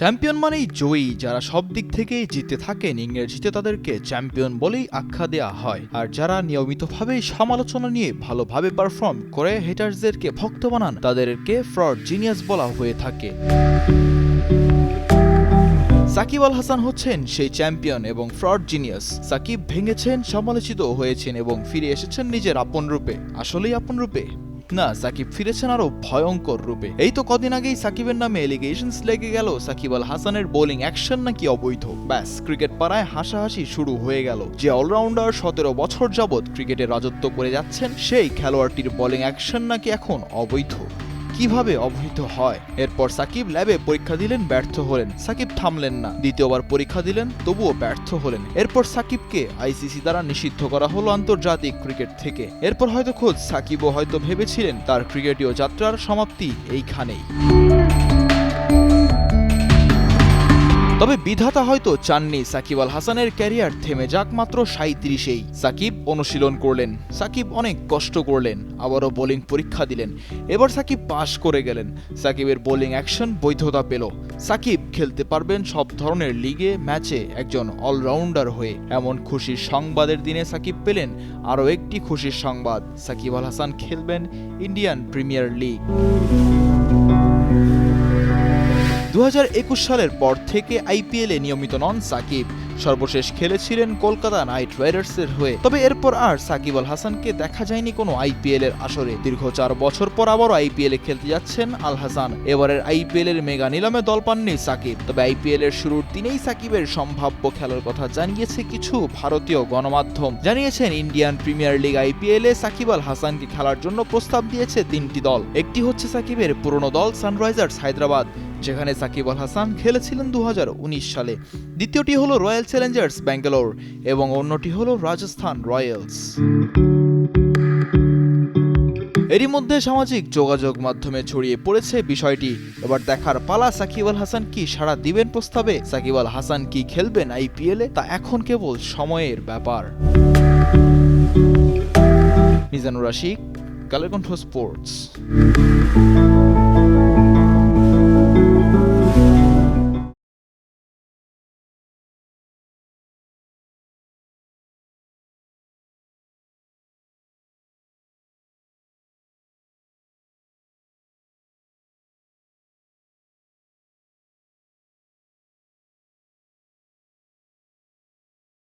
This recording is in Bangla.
চ্যাম্পিয়ন মানেই জয়ী, যারা সব দিক থেকে জিতে থাকেন। ইংরেজিতে তাদেরকে চ্যাম্পিয়ন বলেই আখ্যা দেওয়া হয়। আর যারা নিয়মিতভাবে সমালোচনা নিয়ে ভালোভাবে পারফর্ম করে হেটার্সদেরকে ভক্ত বানান, তাদেরকে ফ্রড জিনিয়াস বলা হয়ে থাকে। সাকিব আল হাসান হচ্ছেন সেই চ্যাম্পিয়ন এবং ফ্রড জিনিয়াস সাকিব ভেঙেছেন সমালোচিত হয়েছেন এবং ফিরে এসেছেন নিজের আপন রূপে। আসলেই আপন রূপে। না সাকিব ফিরেছেন আরও ভয়ঙ্কর রূপে। এই তো কদিন আগেই সাকিবের নামে এলিগেশনস লেগে গেল, সাকিব আল হাসানের বোলিং অ্যাকশন নাকি অবৈধ। ব্যাস ক্রিকেট পাড়ায় হাসাহাসি শুরু হয়ে গেল। যে অলরাউন্ডার সতেরো বছর যাবৎ ক্রিকেটে রাজত্ব করে যাচ্ছেন, সেই খেলোয়াড়টির বোলিং অ্যাকশন নাকি এখন অবৈধ। কীভাবে অবহিত হয়? এরপর সাকিব ল্যাবে পরীক্ষা দিলেন, ব্যর্থ হলেন। সাকিব থামলেন না। দ্বিতীয়বার পরীক্ষা দিলেন, তবুও ব্যর্থ হলেন। এরপর সাকিবকে আইসিসি দ্বারা নিষিদ্ধ করা হলো আন্তর্জাতিক ক্রিকেট থেকে। এরপর হয়তো খোঁজ, সাকিবও হয়তো ভেবেছিলেন, তার ক্রিকেটীয় যাত্রার সমাপ্তি এইখানেই। তবে বিধাতা হয়তো চাননি সাকিব আল হাসানের ক্যারিয়ার থেমে যাক মাত্র সাঁত্রিশেই সাকিব অনুশীলন করলেন। সাকিব অনেক কষ্ট করলেন, আবারও বোলিং পরীক্ষা দিলেন। এবার সাকিব পাশ করে গেলেন। সাকিবের বোলিং অ্যাকশন বৈধতা পেল। সাকিব খেলতে পারবেন সব ধরনের লিগে, ম্যাচে একজন অলরাউন্ডার হয়ে। এমন খুশির সংবাদের দিনে সাকিব পেলেন আরও একটি খুশির সংবাদ। সাকিব আল হাসান খেলবেন ইন্ডিয়ান প্রিমিয়ার লিগ। দু হাজার একুশ সালের পর থেকে আইপিএলে নিয়মিত নন সাকিব। সর্বশেষ খেলেছিলেন কলকাতা নাইট রাইডার্সের হয়ে। তবে এরপর আর সাকিব আল হাসানকে দেখা যায়নি কোনো আইপিএল এর আসরে। দীর্ঘ চার বছর পর আবারও আইপিএলে খেলতে যাচ্ছেন আল হাসান। এবারের আইপিএল এর মেগা নিলামে দল পাননি সাকিব। তবে আইপিএল এর শুরুর দিনেই সাকিবের সম্ভাব্য খেলার কথা জানিয়েছে কিছু ভারতীয় গণমাধ্যম। জানিয়েছেন ইন্ডিয়ান প্রিমিয়ার লিগ আইপিএল এ সাকিব আল হাসানকে খেলার জন্য প্রস্তাব দিয়েছে তিনটি দল। একটি হচ্ছে সাকিবের পুরনো দল সানরাইজার্স হায়দ্রাবাদ। যেখানে সাকিব আল হাসান খেলেছিলেন দুহাজার উনিশ সালে। দ্বিতীয়টি হলো রয়্যাল চ্যালেঞ্জার্স, ব্যাঙ্গালোর, এবং অন্যটি হলো রাজস্থান রয়্যালস। এরই মধ্যে সামাজিক যোগাযোগ মাধ্যমে ছড়িয়ে পড়েছে বিষয়টি। এবার দেখার পালা, সাকিব আল হাসান কি সাড়া দিবেন প্রস্তাবে? সাকিব আল হাসান কি খেলবেন আইপিএলে তা এখন কেবল সময়ের ব্যাপার। মিজানুর রাশিক কালের কণ্ঠ স্পোর্টস।